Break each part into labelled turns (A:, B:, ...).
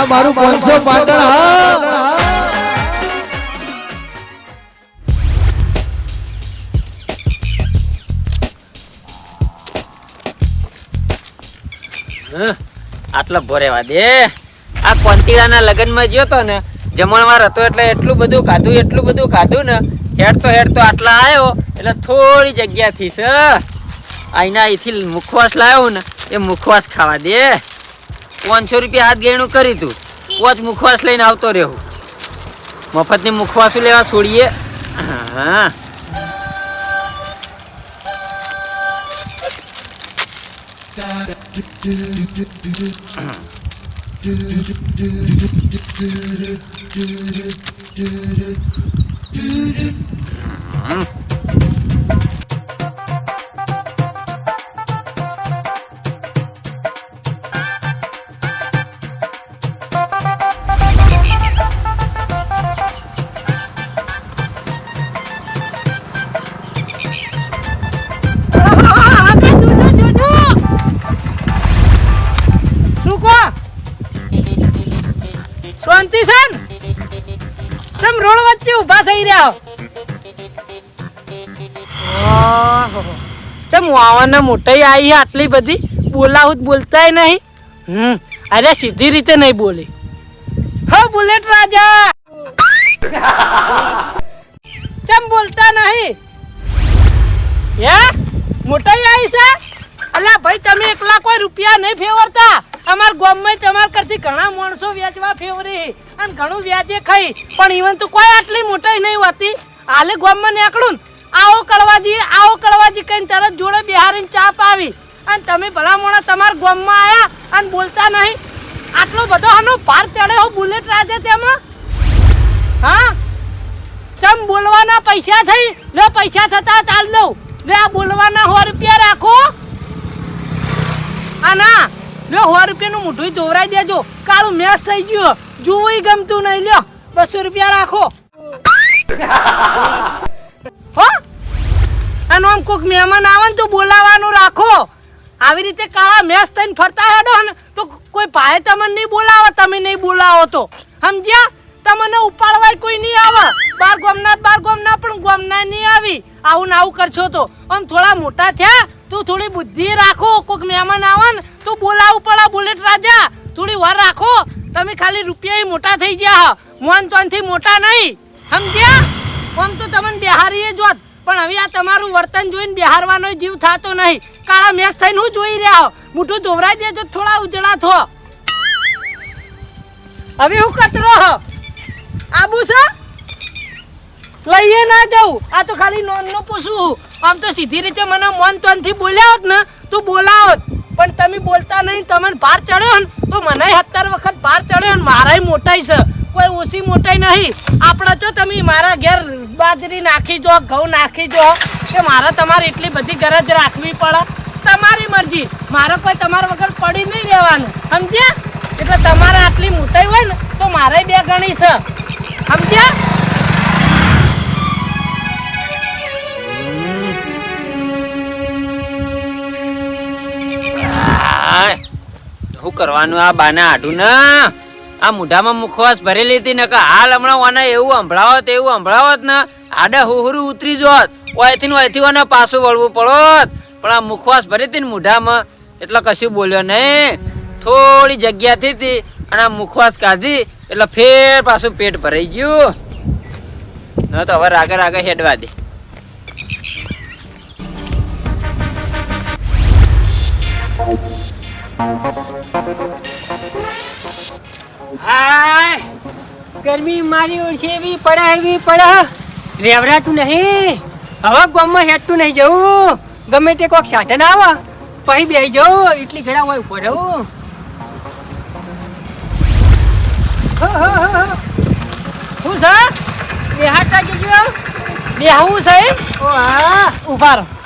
A: આ મારું પાંચસો પાટણ હા.
B: આટલો ભોરેવા દે. આ કોંતીડાના લગ્નમાં ગયો તો ને, જમણવાર હતો એટલે એટલું બધું ખાધું, એટલું બધું ખાધું ને હેડ તો હેડ તો આટલા આવ્યો એટલે થોડી જગ્યાથી છે. અહીંના અહીંથી મુખવાસ લાવ્યો ને, એ મુખવાસ ખાવા દે. પાંચસો રૂપિયા હાથ ગેણું કરી તું. પોચ મુખવાસ લઈને આવતો રહેવું મફતની મુખવાસું લેવા છોડીએ? હા.
C: શું ઊભા થઈ રહ્યા. ઓહો. વાવાના આવી આટલી બધી? બોલાવું બોલતાય નહીં. હમ, અરે સીધી રીતે નહીં બોલી. હો, બુલેટ રાજા. ચમ બોલતા નહીં? હે? મોટાઈ આવી છે? અલ્યા ભાઈ, તમે એકલા કોઈ રૂપિયા નહીં ફેવરતા? અમાર ગામમાં તમાર કરતી ઘણા ફેવરી અને ઘણું વ્યાજે ખાઈ. પણ ઈવન તો કોઈ આટલી મોટાઈ નહીં હોતી. હાલે ગામમાં નીકળું આવો કળવાજી આવો કળવાજી કહીને તરત જોડે બિહારીને ચા પાવી. અને તમે ભલા મોણા તમારા ગામમાં આવ્યા અને બોલતા નહીં. આટલો બધો આનો પાર ચડે હો બુલેટ રાજે તેમાં? હા? તમ બોલવાના પૈસા થઈ? લે પૈસા થતા ચાલ દઉં. લે આ બોલવાના સો રૂપિયા રાખો. આ ના લ્યો સો રૂપિયાનું મોઢું જોવરાઈ દેજો. કાળું મેસ થઈ ગયું. જોવું ગમતું નહીં, લ્યો. બસો રૂપિયા રાખો. હો? અને આમ કોઈક મહેમાન આવે ને તો બોલાવાનું રાખો. આવી રીતે કાળા મેસ થઈને ફરતા હેડો ને, તો કોઈ ભાઈ તમને નહીં બોલાવે, તમે નહીં બોલાવો તો. સમજ્યા? તમને ઉપાડવાય કોઈ નહીં આવે. બાર ગોમના બાર ગોમના, પણ ગોમના નહીં આવી. આવું ને આવું કરશો તો. આમ થોડા મોટા થયા, તો થોડી બુદ્ધિ રાખો. કોઈક મહેમાન આવે ને તો બોલાવવું પડે બુલેટ રાજા. થોડી વાર રાખો. તમે ખાલી રૂપિયા મોટા થઈ ગયા મોન તોનથી મોટા નહીં. સમજ્યા? આમ તો તમને બિહારીએ જોત. પણ હવે આ તમારું વર્તન જોઈને બિહારવાનો જીવ થતો નહીં. કાળા મેસ થઈને હું જોઈ રહ્યા મોઢું ધોવરાઈ દેજો, થોડા ઉજળા થો. હવે હું કતરો આબુ છે? લઈએ ના જાઉં આ તો ખાલી નોનનું પૂછું. આમ તો સીધી રીતે મને મન તોનથી બોલ્યા હોત ને, તું બોલાવત. પણ તમે બોલતા નહીં, તમને ભાર ચડ્યો ને તો મને સત્તર વખત ભાર ચડ્યો ને મારાય મોટાઈ છે. કોઈ ઓછી મોટાઈ નહીં. આપણે જો તમે મારા ઘેર બાજરી નાખી જો, ઘઉં નાખી જો, કે મારે તમારે એટલી બધી ગરજ રાખવી પડે? તમારી મરજી. મારે કોઈ તમારા વગર પડી નહીં રહેવાનું. સમજ્યા? એટલે તમારે આટલી મોટાઈ હોય ને તો મારે બે ગણી છે. સમજ્યા?
B: કરવાનું આ બાના આડું ના આ મુઢામાં મુખવાસ ભરેલી હતી ને કે હાલ હમણાં ઓને એવું સંભળાવત એવું સંભળાવત ને આડા હુહરું ઉતરી જોત. ઓયથી ઓયથી ઓને પાછું વળવું પડોત. પણ આ મુખવાસ ભરી હતી ને મૂઢામાં, એટલે કશું બોલ્યો નહીં. થોડી જગ્યા હતી અને આ મુખવાસ કાઢી, એટલે ફેર પાછું પેટ ભરાઈ ગયું. ન તો હવે રાગે રાગે હેડવા દે.
C: હાય! ગરમી મારી ઓળશે એવી પડે એવી પડે. રેવડાતું નહીં. હવે ગામમાં હેઠતું નહીં જવું. ગમે તે કોઈક સાધન આવે, પછી બેસી જવું. એટલી ઘડા હોય ઉપર રહું શું છે બેહાતા જજો. બેહવું સાહેબ ઓ, હા. ઊભા રહો.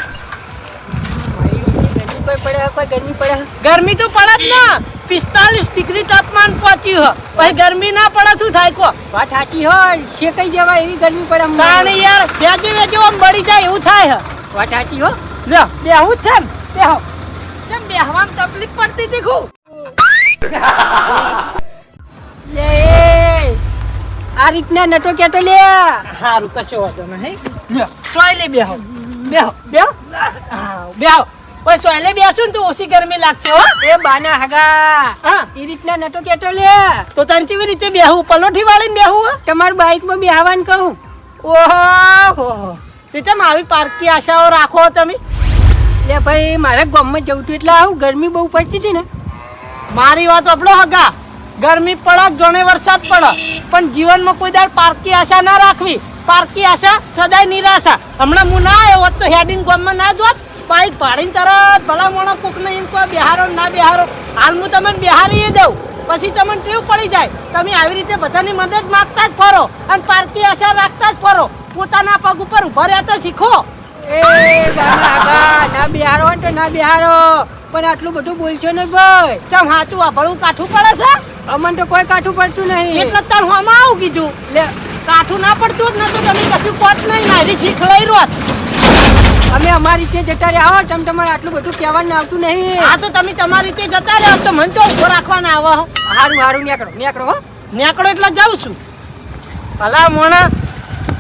C: કોઈ પડે કોઈ ગરમી પડે ગરમી તો પડે જ ના. પિસ્તાલીસ ડિગ્રી તાપમાન પહોંચ્યું હો. પછી ગરમી ના પડે શું થાય? કો
D: વાત સાચી હોય શેકાઈ જવાય એવી ગરમી પડે
C: કારણ યાર વેજે વેજે આમ બળી જાય એવું થાય હ.
D: વાત સાચી હો.
C: લ્યો બેહું છે ને બેહો. ચમ બેહવામાં તકલીફ પડતી હતી ખુ
D: લે આ રીતના નટો કેતો લે.
C: સારું કશો વાંધો નહીં. લ્યો, સોયલે બેહો. બેહો બેહો. હા, બેહો. ઓય સોયલે બેસું તો? ઓછી ગરમી લાગશે હો.
D: એ બાના હગા.
C: હા.
D: એ રીતના નટો કેટો લે.
C: તો તને કેવી રીતે બેહું? પલોઠી વાળીને બેહું?
D: તમારું બાઇકમાં બેહવાન કહું.
C: ઓહો તે ચમ આવી પાર્કી આશાઓ રાખો તમે?
D: લે ભાઈ મારે ગામમાં જવું હતું એટલે આવું ગરમી બહુ પડતી હતી ને.
C: મારી વાત આપણો હગા. ગરમી પડે જોણે વરસાદ પડે. પણ જીવનમાં કોઈ દાડ પાર્કી આશા ના રાખવી. પાર્કી આશા સદાય નિરાશા. હમણાં હું ના આવ્યો હોત તો હેડિંગ ગામમાં ના જોત. બાઈક ભાડીને તરત ભલા મોણા કોકને એમ કોઈ બિહારો ને બિહારો હાલ હું તમને બિહારી દઉં પછી તમને ટેવ પડી જાય. તમે આવી રીતે બધાની મદદ માગતા જ ફરો અને પાર્કી આશા રાખતા જ ફરો. પોતાના પગ ઉપર ઊભા રહેતા શીખો.
D: એ ના બિહારો તો ના બિહારો. પણ આટલું બધું બોલશો ને ભાઈ.
C: ચમ હાચું વાપરવું કાઠું પડે છે?
D: અમને તો કોઈ કાઠું પડતું નહીં.
C: એટલે તાર હોમાં આવું કીધું.
D: લે.
C: કાઠું ના પડતું જ નતું તમે કશું કોચ નહીં મારી શીખ લઈ રોત.
D: અમે અમારી રીતે જતા રહ્યા. તમ તમારે આટલું બધું કહેવાનું આવતું નહીં.
C: આ તો તમે તમારી રીતે જતા રહ્યો. તો મને તો ઊભો રાખવાના આવો.
D: હારું હારું નીકળો નીકળો હો.
C: નેકડો એટલે જાઉં છું. ભલા મોણા.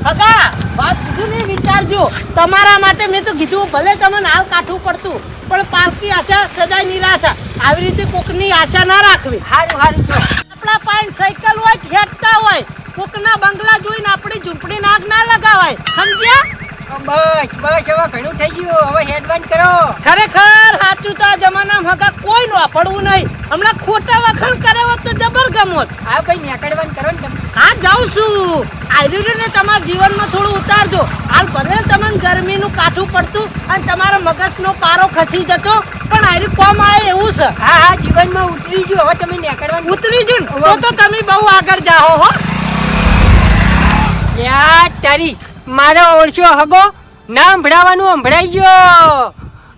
C: હગા વાત ને વિચારજો. તમારા માટે મેં તો કીધું ભલે તમને હાલ કાઠું પડતું પણ પારકી આશા સદાય નિરાશા. આવી રીતે કોકની આશા ના રાખવી.
D: હારું હારું
C: આપણા પાસે સાયકલ હોય ખેંચતા હોય કોકના બંગલા જોઈને આપણી ઝૂંપડી નાગ ના લગાવાય. સમજ્યા?
D: બસ બસ હવે ઘણું થઈ ગયું. હવે હેડ બંધ કરો.
C: ખરેખર સાચું તો આ જમાનામાં હગા કોઈ નો પડવું નહીં. હમણાં ખોટા વખાણ કરે હોત તો જબર ગમોત.
D: આ કઈ નીકળવાનું કરો ને તમે.
C: હા જાઉં છું. આયુર્વેદ ને તમારા જીવનમાં થોડું ઉતારજો. હાલ ભલે તમને ગરમીનું કાઠું પડતું અને તમારા મગજનો પારો ખસી જતો પણ આયુ કોમ આવે એવું છે.
D: હા હા જીવનમાં ઉતરી ગયું હવે તમે નીકળવાનું.
C: ઉતરી તો તો તમે બહુ આગળ જાઓ હો.
D: યાર તારી મારો ઓળખ્યો હગો ના સંભળાવાનું સંભળાઈ ગયો.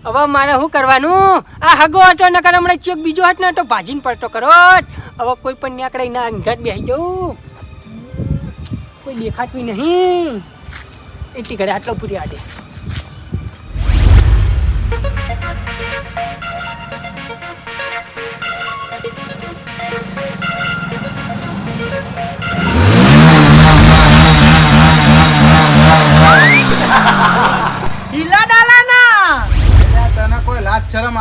D: હવે મારે શું કરવાનું? આ હગો હતો, નકર હમણાં ચેક બીજો હાથ ને તો ભાજીને પડતો કરો હવે કોઈ પણ નીકળે ના ઘર બેસી જવું કોઈ દેખાતું નહીં. એટલી ઘરે આટલો પૂરી આડે.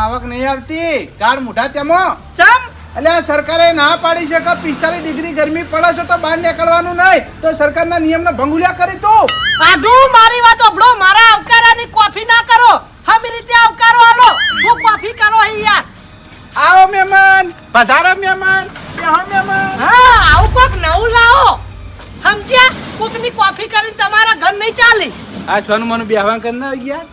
E: આવક નહીં આવતી. કાર મોઢા તેમો.
C: ચમ?
E: અલ્યા સરકારે ના પાડી છે કે પિસ્તાલીસ ડિગ્રી ગરમી પડે છે તો બહાર નીકળવાનું નહીં. તો સરકારના નિયમને ભંગુલ્યા કરી તું.
C: આઢું મારી વાત અભડો મારા આવકારાની કોફી ના કરો. હમી રીતે આવકારો આલો. હું કોફી કરો અહીંયા
E: આવો મહેમાન. પધારો મહેમાન. બેહો મહેમાન.
C: હા આવું કોક નવું લાવો. સમજ્યા કોકની કોફી કરીને તમારા ઘર નહીં ચાલે.
E: આ છોનું મને બેહવાન કરી ના ગયા?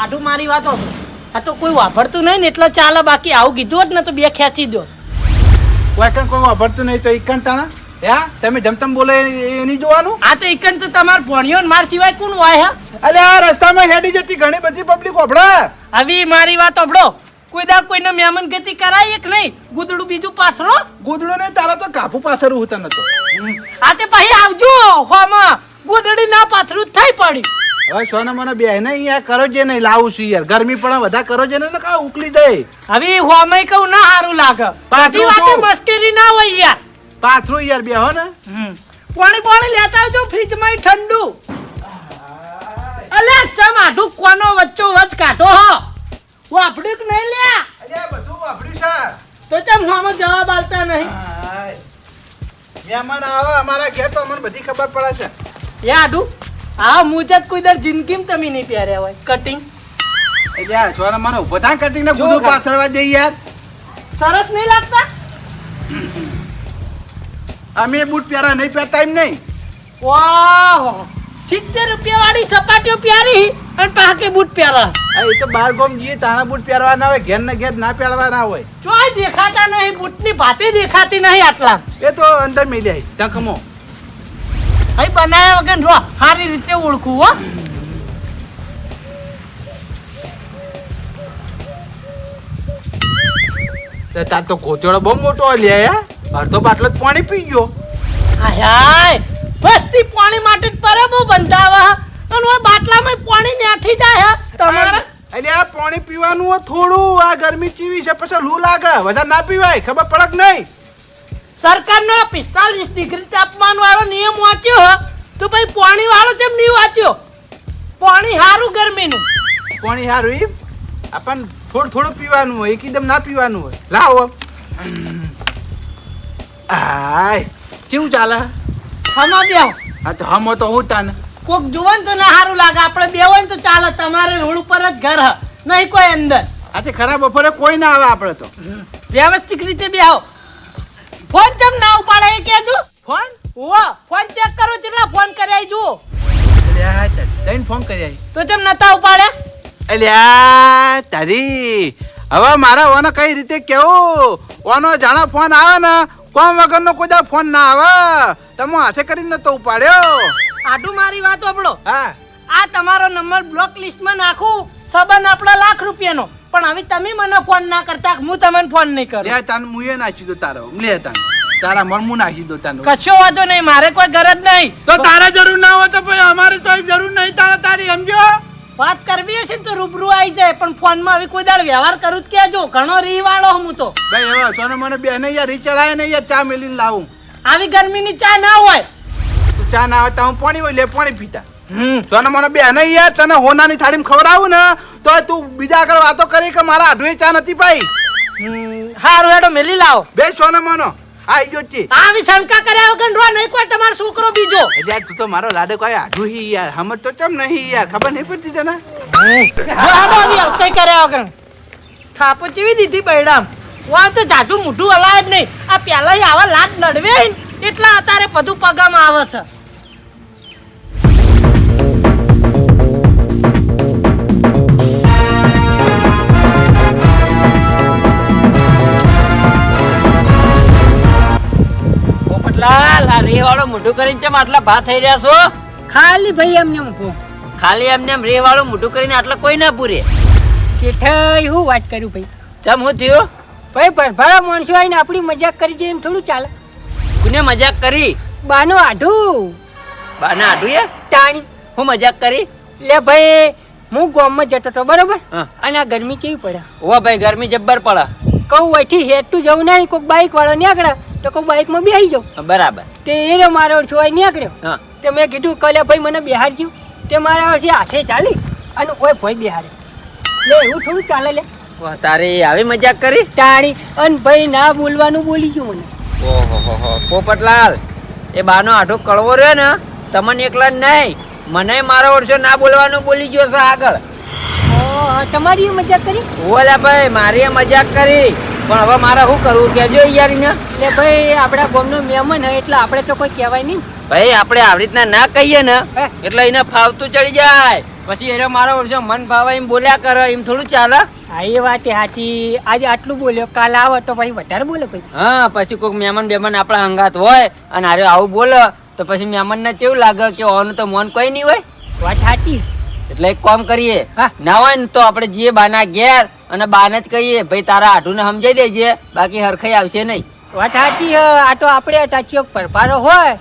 C: આઢું મારી વાત ઓભળો આ તો કોઈ વાપરતું નહીં ને એટલે ચાલે બાકી આવું કીધું હોત ને તો બે ખેંચી દો.
E: કોઈ કોઈ વાપરતું નહીં તો ઈકણ તાણા? હે? તમે જમતમ બોલે એ નહીં જોવાનું?
C: આ તો એકન તો તમાર ભણ્યો ને માર સિવાય કોણ હોય હા?
E: અલે આ રસ્તામાં હેડી જતી ઘણી બધી પબ્લિક ઓભળે
C: આવી મારી વાત ઓભળો કોઈ દા કોઈને મહેમાન ગતિ કરાય એક નહીં. ગુદડું બીજું પાથરો.
E: ગુદડું ને તારા તો કાફું પાથરું હું તને તો.
C: આ તે પછી આવજો હોમાં. ગુદડી ના પાથરું જ થઈ પડ્યું.
E: હવે સોના મને બેહને અહીંયા કરો જે નહીં લાવું છું યાર. ગરમી પણ બધા કરો જે ને કા ઉકલી જાય
C: હવે હોમે કહું ના સારું લાગે. પાછી વાતે મસ્કરી ના હોય યાર.
E: પાથરું યાર બેહો ને.
C: પાણી પાણી લેતા આવજો ફ્રીજમાં ઠંડુ. અલે ચમ આઢું કોનો વચ્ચો વચ કાઢો હો. વાપડ્યું કે નહીં લ્યા
E: અલ્યા બધું વાપર્યું છે.
C: તો ચમ હોમાં જવાબ આલતા નહીં.
E: મહેમાન આવે અમારા ઘેર તો અમને બધી ખબર પડે છે.
C: એ આઢું. આ મુજબ કોઈ દર જિંદગીમાં તમે નહીં પહેર્યા હોય. કટિંગ
E: એટલે આ છોરા મને ઊભો કટિંગ ને
C: જો
E: ગુદું. પાથરવા દે યાર.
C: સરસ નહીં લાગતા?
E: અમે બૂટ પહેરા નહીં પહેરતા એમ નહીં.
C: વાહ! સિત્તેર રૂપિયા વાળી સપાટીઓ પ્યારી અને પાકે બૂટ પહેરા.
E: એ તો બાર ગોમ જઈએ તાણા બૂટ પહેરવા ના હોય ઘેર ને ઘેર ના પહેરવા ના હોય.
C: ચોય દેખાતા નહીં બૂટની ભાતે દેખાતી નહીં આટલા.
E: એ તો અંદર મેલી આવી ત્યાં કમો
C: અહીં બનાવ્યા વગર રો સારી રીતે ઓળખું હો.
E: તાર તો કોચોડો બહુ મોટો લે અડધો બાટલો પાણી પી ગયો.
C: હાય વસ્તી પાણી માટે પરબો બંધાવા અને બાટલામાં પાણી નાઠી જાય હે. તમારા
E: એટલે આ પાણી પીવાનું થોડું આ ગરમી ચીવી છે પછી લૂ લાગે. વધારે ના પીવાય ખબર પડક નહીં.
C: સરકારનો પિસ્તાલીસ ડિગ્રી તાપમાન વાળો નિયમ વાંચ્યો હો, તો ભાઈ પાણી વાળો કેમ નહીં વાંચ્યો? પાણી સારું ગરમીનું.
E: પાણી સારું એમ આપણને થોડું થોડું પીવાનું હોય એકદમ ના પીવાનું હોય. લાવો. આય કેવું ચાલે?
C: હમો બેહો.
E: હા તો હમો તો હું તાને.
C: કોક જુઓ તો ના સારું લાગે. આપણે બે હોય ને તો ચાલે. તમારે રોડ ઉપર જ ઘર હ. નહીં કોઈ અંદર.
E: આ તે ખરાબ બપોરે કોઈ ના આવે આપણે તો.
C: વ્યવસ્થિત રીતે બેહો. ફોન ચમ ના ઉપાડે એ કેજો
E: ફોન?
C: ઓ ફોન ચેક કરો કેટલા ફોન કરી આઈ જુઓ.
E: અલ્યા તૈન ફોન કરી આવી
C: તો ચમ નતા ઉપાડે?
E: અલ્યા તારી હવે મારા ઓનો કઈ રીતે કેવું? ઓનો જાણા ફોન આવે ને કોમ વગરનો કોઈ ફોન ના આવે. તમે હાથે કરીને નતો ઉપાડ્યો.
C: આટું મારી વાત આપણો
E: હા.
C: આ તમારો નંબર બ્લોક લિસ્ટમાં નાખું. સબન આપણા લાખ રૂપિયાનો. પણ હવે તમે મને ફોન ના કરતા હું તમને ફોન નહીં કરું.
E: લે તાન મુએ નાખી દો તારો. લે તાન. તારા મરમું નાખી દો તાનું.
C: કશો વાંધો નહીં મારે કોઈ ગરજ નહીં.
E: તો તારે જરૂર ના હોય તો ભાઈ અમારે તો જરૂર નહીં તારે તારી સમજો?
C: વાત કરવી હશે ને તો રૂબરૂ આવી જાય પણ ફોનમાં હવે કોઈ દાડ વ્યવહાર કરું જ કેજો ઘણો રીવાળો હું તો.
E: ભાઈ હવે સોને મને બે ને યાર રીચડાય ને યાર ચા મેલીને લાવું.
C: આવી ગરમીની ચા ના હોય.
E: તું ચા ના હોય તો હું પાણી હોય લે પાણી પીતા.
C: હમ.
E: સોને મને બે ને યાર તને હોનાની થાળીમાં ખવડાવું ને તો તું બીજા આગળ વાતો કરી કે મારા આઢુએ ચા નથી પાઈ?
C: હારું હેડો મેલી લાવો.
E: બે સોના માનો. આઈ ગયો છે.
C: આવી શંકા કર્યા વગર રો નહીં કોઈ તમારો છોકરો બીજો.
E: એટલે તું તો મારો લાડો કોઈ આઢુ હી યાર. હમત તો કેમ નહીં યાર? ખબર નહીં પડતી તને?
C: હેડો આવી હલકાઈ કર્યા વગર. થાપો ચીવી દીધી બૈડામ વા તો જાજુ મોઢું હલાય જ નહીં. આ પહેલા આવા લાડ નડવે ને. એટલા અત્યારે બધું પગામાં આવે છે.
B: પોપટલાલ આ રે વાળો મોઢું કરીને ચમ આટલા ભા થઈ રહ્યા છો?
D: ખાલી ભાઈ એમને મૂકો
B: ખાલી એમને એમ રે મોઢું કરીને આટલા કોઈ ના પૂરે.
D: શેઠાઈ હું વાત કરું ભાઈ?
B: ચમ હું થયું?
D: ભાઈ ભરભરા માણસો આવીને આપણી મજાક કરી જાય એમ થોડું ચાલે.
B: કોને મજાક કરી?
D: બાનો આઢું.
B: બાના આઢું એ?
D: ટાણી
B: હું મજાક કરી?
D: લે ભાઈ હું ગામમાં જતો હતો બરોબર. અને આ ગરમી કેવી પડે?
B: ઓ ભાઈ ગરમી જબ્બર પડે.
D: કહું અહીંથી હેઠું જવું નહીં કોઈક બાઈક વાળો નીકળે તો કહું બાઈકમાં બેસી જાઉં.
B: બરાબર.
D: તે એ મારો છોય નીકળ્યો.
B: હા.
D: તે મેં કીધું કલે ભાઈ મને બિહારજો તે મારા વર્ષે હાથે ચાલી અને ઓય ભાઈ બિહારે લે એવું થોડું ચાલે લે.
B: તારે આવી મજાક કરી?
D: તાણી અને ભાઈ ના બોલવાનું બોલી ગયું મને.
B: ઓહો પોપટલાલ એ બાનો આઠો કળવો રહ્યો ને તમને એકલા નહીં. મને મારો વર્ષો ના બોલવાનું બોલી ગયો છે આગળ.
D: તમારી મજાક કરી?
B: ઓલા ભાઈ મારી મજાક કરી. પણ હવે મારે શું કરવું? કેજો યાર એને
D: એટલે ભાઈ આપણા ગામનો મહેમાન હોય એટલે આપણે તો કોઈ કહેવાય નહીં.
B: ભાઈ આપણે આવી રીતના ના કહીએ ને એટલે એને ફાવતું ચડી જાય. પછી એને મારો ઓળખો મન ભાવે એમ બોલ્યા કરે એમ થોડું ચાલે.
D: હા એ વાત સાચી. આજે આટલું બોલ્યો કાલ આવે તો ભાઈ વધારે બોલે ભાઈ
B: હા પછી કોઈક મહેમાન બેમાન આપણા અંગાત હોય અને આરે આવું બોલે તો પછી મહેમાનને કેવું લાગે કે ઓનું તો મન કોઈ નહીં હોય?
D: વાત સાચી.
B: એટલે એક કામ કરીએ.
D: હા.
B: ના હોય ને તો આપણે જઈએ બાના ઘેર અને બાને જ કહીએ ભાઈ તારા આઢુને સમજાઈ દેજે બાકી હરખાઈ આવશે નહીં.
D: વાત સાચી હે. આ તો આપણે સાચી પરપારો હોય.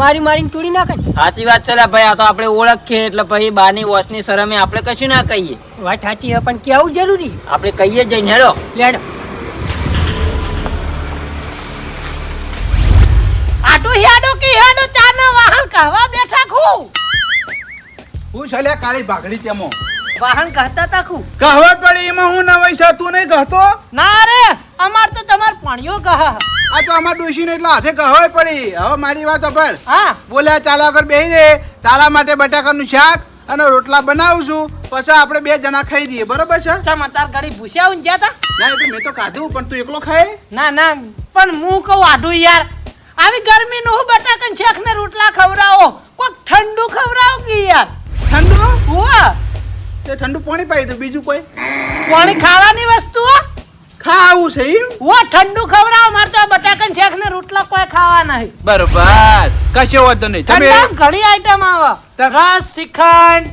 D: મારી મારીને તોડી નાખે
B: સાચી વાત છે ભાઈ આ તો આપણે ઓળખીએ એટલે પછી બાની વોશની શરમે આપણે કશું ના કહીએ.
D: વાત સાચી હે પણ કેવું જરૂરી?
B: આપણે કહીએ જઈને હેડો.
D: લેડો.
C: આટું હેડો કે હેડો ચાર ના વાહન કાવા બેઠા ખું
E: હું છલે કાળી ભાગડી તેમો.
C: વાહન કહેતા તા ખું
E: કહવા પડી એમાં હું નવાઈ છે તું નહીં કહેતો
C: ના રે અમાર તો તમાર પાણીઓ કહા
E: આ તો અમાર ડોશીને એટલે હાથે કહેવાય પડી. હવે મારી વાત પર
C: હા.
E: બોલ્યા ચાલા વગર બેહી દે તારા માટે બટાકાનું શાક અને રોટલા બનાવું છું. પછી આપણે બે જણા ખાઈ દઈએ બરોબર છે?
C: તાર ગાડી ભૂસ્યા હું ગયા તા?
E: ના એટલે મેં તો ખાધું પણ તું એકલો ખાય?
C: ના ના પણ હું કહું આઢું યાર. આવી ગરમી નું બટાકન શેખ ને રોટલા ખવડાવો? કોક ઠંડુ ખવડાવો કે યાર.
E: ઠંડુ?
C: હુઆ.
E: તે ઠંડુ પાણી પાઈ દઉં બીજું કોઈ?
C: પાણી ખાવાની વસ્તુ?
E: ખાવું છે એમ
C: હુઆ ઠંડુ ખવડાવ મારે તો બટાકન શેખ ને રોટલા કોઈ ખાવા નહીં.
E: બરોબર. કશો વાંધો નહીં. તમે
C: ઠંડા ઘણી આઈટમ આવે. રસ શ્રીખંડ.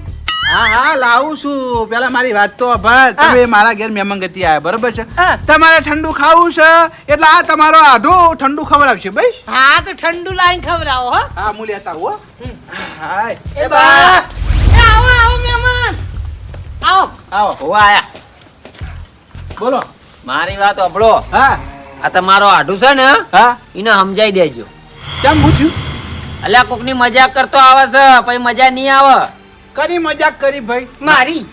E: હા હા લાવું છું. પેલા મારી વાત તો ભાઈ તમે મારા ઘેર મહેમાન ગતિ આવ્યા બરોબર છે? તમારે ઠંડુ ખાવું છે એટલે આ તમારો આધો ઠંડુ ખવડાવશે ભાઈ
C: હા તો ઠંડુ લાઈન ખવડાવો હા.
E: હા હું લેતા હો. હાય.
C: એ બા. આવો આવો મહેમાન. આવો.
E: આવો
B: હોવા આયા.
E: બોલો.
B: મારી વાત અભળો
E: હા.
B: આ તમારો આઢું છે ને
E: હા.
B: એને સમજાઈ દેજો.
E: કેમ પૂછ્યું?
B: અલ્યા કોકની મજાક કરતો આવે છે પછી મજા નહીં આવે.
E: કરી મજાક કરી ભાઈ?
D: મારી.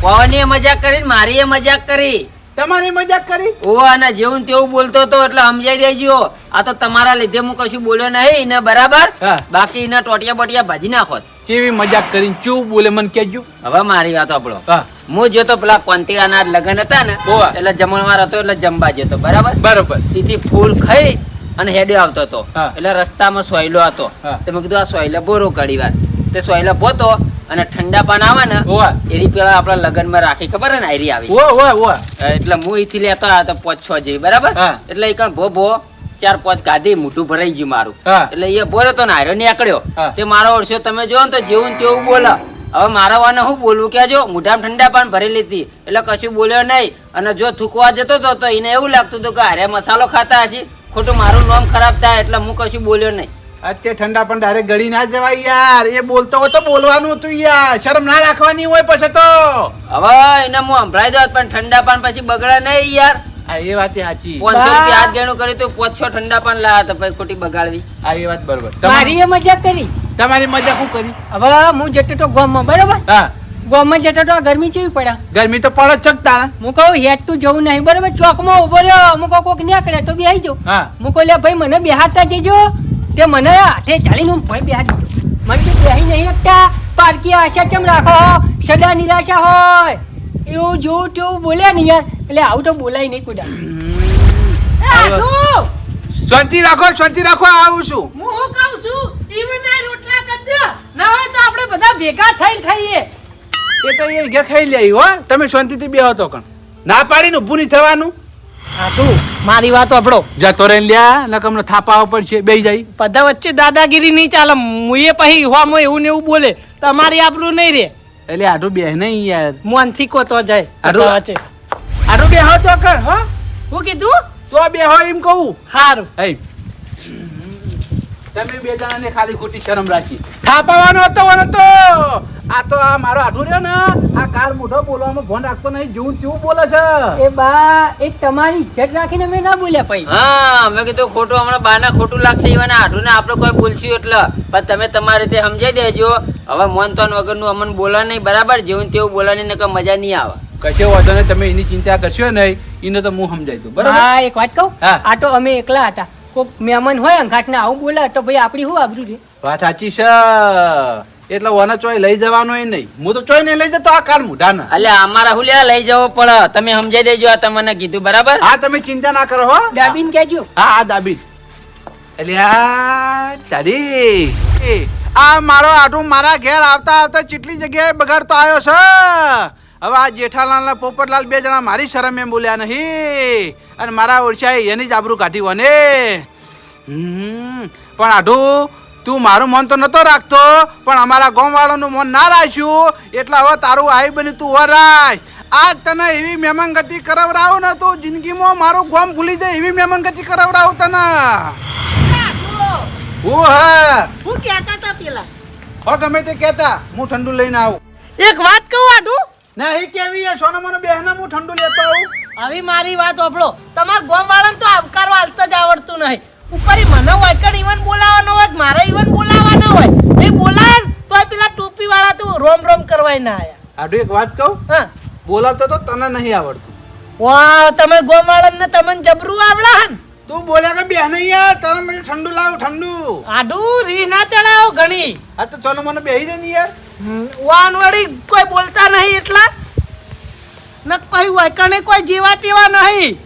B: પવનીએ મજાક કરી? ને મારીએ મજાક કરી.
E: તમારી મજાક કરી?
B: ઓ અને જેવું તેવું બોલતો હતો એટલે સમજાઈ દેજો. આ તો તમારા લીધે હું કશું બોલ્યો નહીં ને બરાબર?
E: હા.
B: બાકી એના ટોટિયા બોટિયા ભાજી નાખો.
E: કેવી મજાક કરીને ચૂ બોલે મને કહેજો.
B: હવે મારી વાત આપણો
E: હા.
B: જોતો પેલા કોંતીડાના લગ્ન હતા ને. એટલે જમણવાર હતો એટલે જમવા જતો બરાબર?
E: બરોબર.
B: તેથી ફૂલ ખાઈ અને હેડે આવતો હતો. એટલે રસ્તામાં સોયલો હતો. તો મેં કીધું આ સોયલો બોરો ઘડી વાર. તે સોયલો પોતો અને ઠંડા પાન આવે ને એની પેલા આપણા લગ્નમાં રાખી ખબર ને આયરી આવી. એટલે હું એથી લેતો આવ્યો તો પાંચ છ જેવી બરાબર. એટલે એ કણ ભો ભો ચાર પાંચ ગાધી મોટું ભરાઈ ગયું મારું. એટલે એ બોલ્યો તો નાયરો નીકળ્યો. તે મારો ઓળશો તમે જો ને તો જેવું તેવું બોલે. હવે મારા વાને હું બોલવું કે જો મોઢામાં ઠંડા પાન ભરી લીધી. એટલે કશું બોલ્યો નહીં. અને જો થૂકવા જતો હતો તો એને એવું લાગતું હતું કે હારે મસાલો ખાતા હશે. ખોટું મારું નામ ખરાબ થાય એટલે હું કશું બોલ્યો નહીં.
E: અત્યારે ઠંડા પણ ડાયરેક્ટ ગળી ના જવાય યાર. એ બોલતો હોય તો બોલવાનું હતું યાર. શરમ ના રાખવાની હોય પછી તો.
B: હવે એને હું સંભળાઈ દઉં પણ ઠંડા પાન પછી બગડે નહીં યાર.
E: આ એ વાત સાચી.
B: પાંચસો રૂપિયા હાથ ગણું કર્યું તો પાંચ છ ઠંડા પણ લાયા તો પછી ખોટી બગાડવી.
E: આ એ વાત બરોબર.
D: મારી એ મજાક કરી.
E: તમારી મજાક શું કરી?
D: હવે હું જતો તો ગામમાં બરોબર?
E: હા.
D: ગામમાં જતો તો ગરમી કેવી પડ્યા?
E: ગરમી તો પડે જ ચકતા
D: હું કહું હેડ તું જવું નહીં બરોબર? ચોકમાં ઊભો રહ્યો અમુક કોક નીકળે તો બેસી જાઉં.
E: હા.
D: હું કહું લે ભાઈ મને બેહાડતા જજો. તે મને હાથે ચાલી હું ભાઈ બેહાડી. મને તો બેહી નહીં શકતા. પારકી આશા કેમ રાખો સદા નિરાશા હોય. એવું જોવું તેવું બોલ્યા ને યાર. એટલે આવું તો બોલાય નહીં કુડા.
E: શાંતિ રાખો શાંતિ રાખો આવું છું.
C: હું હું કહું છું? ઈવન આ રોટલા કરી દો. ના હોય તો આપણે બધા ભેગા થઈને ખાઈએ.
E: એ તો એ ઘે ખાઈ લે હો. તમે શાંતિથી બેહો તો કણ ના પાડીને ઊભું નહીં થવાનું.
C: આટલું મારી વાત આપણો
E: જતો રહી લ્યા નકમને થાપાવા પડશે બેહી જાય.
C: બધા વચ્ચે દાદાગીરી નહીં ચાલે. મુએ પછી હોમાં એવું ને એવું બોલે. તમારી આપણું નહીં રે
E: એટલે આટલું બે નહીં યાર.
C: મોનથી કો તો જાય.
E: આટલું-
C: વચ્ચે.
E: બેહો તો કર હો?
C: હું કીધું?
E: તો બેહો એમ કહું.
C: સારું
E: હે તમે બે જણાને ખાલી ખોટી શરમ રાખી. થાપાવાનો હતો વનો તો આ તો આ મારો આઠું રહ્યો ને. આ કાર મોઢો બોલવામાં ફોન રાખતો નહીં જેવું તેવું બોલે છે.
D: એ બા એ તમારી ઇજ્જત રાખીને મેં ના બોલ્યા પછી
B: હા મેં કીધું ખોટું હમણાં બાના ખોટું લાગશે એવાના આઠું ને આપણે કોઈ બોલશું એટલે. પણ તમે તમારી રીતે સમજાઈ દેજો. હવે મન તોન વગરનું અમને બોલા નહીં બરાબર? જેવું તેવું બોલા નહીં નકર મજા નહીં આવે.
E: કશો વાંધો નહીં તમે એની ચિંતા કરશો નહીં એને તો હું સમજાઈ દઉં બરાબર?
D: હા એક વાત કહું?
E: હા.
D: આ તો અમે એકલા હતા. કોક મહેમાન હોય અંગાટ ને આવું બોલે તો ભાઈ આપણી શું આબરૂ છે?
E: વાત સાચી છે. એટલે ઓને ચોય લઈ જવાનો એ નહીં. હું તો ચોય નહીં લઈ જતો આ કાર મુઢાના
B: અલ્યા અમારા હું લ્યા લઈ જવો પડે. તમે સમજાઈ દેજો આ તમને કીધું બરાબર?
E: હા તમે ચિંતા ના કરો હો.
D: દાબીન કહેજો.
E: હા હા દાબીન. અલ્યા તારી એ, આ મારો આટું મારા ઘેર આવતા આવતા ચીટલી જગ્યાએ બગાડતો આવ્યો છે. હવે આ જેઠાલાલના પોપટલાલ બે જણા મારી શરમ એમ બોલ્યા નહીં. અને મારા ઓળખ્યા એની જ આબરૂ કાઢી વને પણ આઢું તું મારું મન તો નતો રાખતો પણ અમારા ગામવાળાનું મન ના રાખ્યું એટલે હવે તારું આઈ બની તું વરાય આજ તને એવી મહેમાન ગતિ કરાવરાવું ને તું જિંદગીમાં મારું ગામ ભૂલી જાય એવી મહેમાન ગતિ કરાવરાવું તને. હું હા.
C: હું કહેતા હતા પેલા.
E: હો ગમે તે કહેતા હું ઠંડુ લઈને આવું.
C: એક વાત કહું આટું
E: નહીં કેવી છે સોના મને બેહના હું ઠંડુ લેતો આવું?
C: આવી મારી વાત ઓફળો તમાર ગોમ વાળાને તો આવકારો હાલતા જ આવડતું નહીં. ઉપરી મને વાયકડ ઈવન બોલાવવાનો હોય મારે ઈવન બોલાવવાનો હોય. એ બોલાય તો પેલા ટોપી વાળા તો રોમ રોમ કરવાય ના આયા.
E: આડું એક વાત કહું?
C: હા.
E: બોલાવતો તો તને નહીં આવડતું.
C: વાહ તમે ગોમ વાળાને તમને જબરું આવડા હન
E: તું બોલ્યા કે બેહ નહીં યાર તને મને ઠંડુ લાવ ઠંડુ.
C: આડું રી ના ચડાવ ઘણી.
E: આ તો તને મને બેહી દે ને યાર.
C: વાન વળી કોઈ બોલતા નહીં એટલા? ન પછી વાયકણે કોઈ જેવા તેવા નહીં?